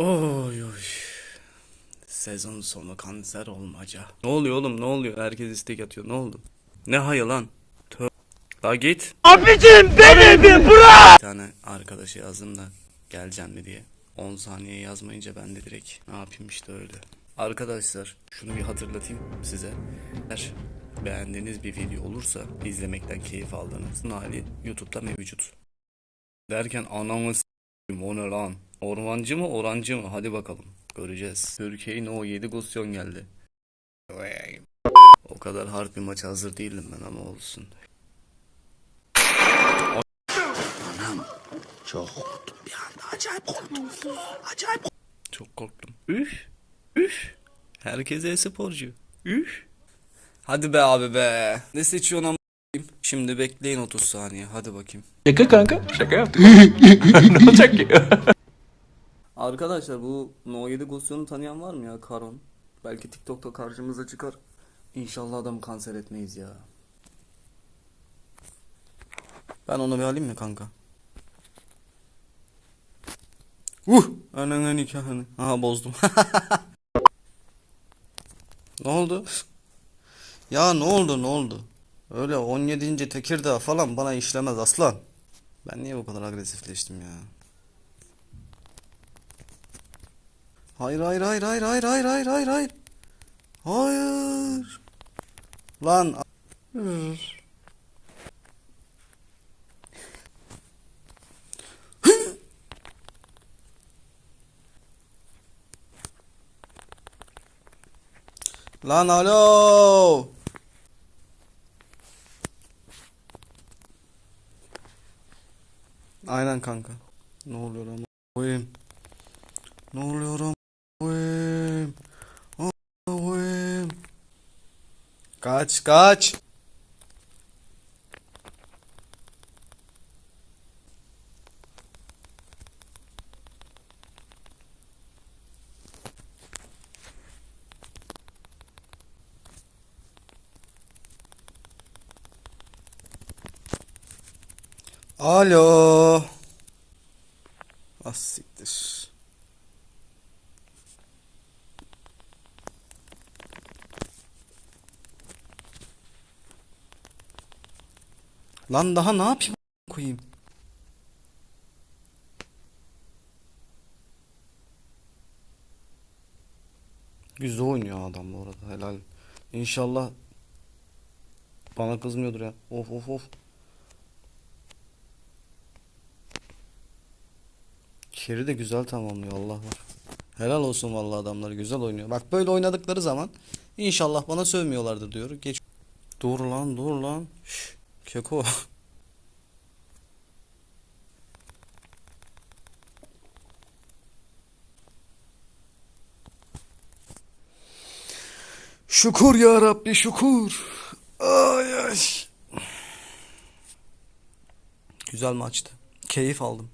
Oy oy. Sezon sonu kanser olmaca. Ne oluyor oğlum ne oluyor? Herkes istek atıyor ne oldu? Ne hayı lan? Tö La git. Abicim beni bir bırak. Bir tane arkadaşı yazdım da geleceksin mi diye. 10 saniye yazmayınca ben de direkt ne yapayım işte öyle. Arkadaşlar şunu bir hatırlatayım size. Eğer beğendiğiniz bir video olursa izlemekten keyif aldığınız hali YouTube'da mevcut. Derken anamı s**eyim, o ne lan? Ormancı mı orancı mı? Hadi bakalım. Göreceğiz. Türkiye'nin o 7 gosyon geldi. O kadar hard bir maça hazır değildim ben ama olsun. Çok korktum. Üf. Üf. Herkes e-sporcu. Üf. Hadi be abi be. Ne seçiyorsun ama Şimdi bekleyin 30 saniye. Hadi bakayım. Şaka kanka. Şaka yaptım. ne olacak ki? Arkadaşlar bu No 7 Gosyon'u tanıyan var mı ya Karon? Belki TikTok'ta karşımıza çıkar. İnşallah adamı kanser etmeyiz ya. Ben onu bir alayım mı kanka? Uh! Ananı nikahını. Aha bozdum. ne oldu? Ya ne oldu ne oldu? Öyle 17. Tekirdağ falan bana işlemez aslan. Ben niye bu kadar agresifleştim ya? Hayır hayır hayır hayır hayır hayır hayır hayır hayır. Hayır. Lan. Lan alo. Aynen kanka. Ne oluyor ama? Koyayım. Ne oluyor ama? Cate, Cate. Olha! Nossa, Lan daha ne yapayım koyayım? Güzel oynuyor adam bu arada helal. İnşallah bana kızmıyordur ya. Of of of. Keri de güzel tamamlıyor Allah var. Helal olsun vallahi adamlar güzel oynuyor. Bak böyle oynadıkları zaman inşallah bana sövmüyorlardır diyor. Geç. Dur lan dur lan. Şş, keko. Şükür ya Rabbi şükür. Ay ay. Güzel maçtı. Keyif aldım.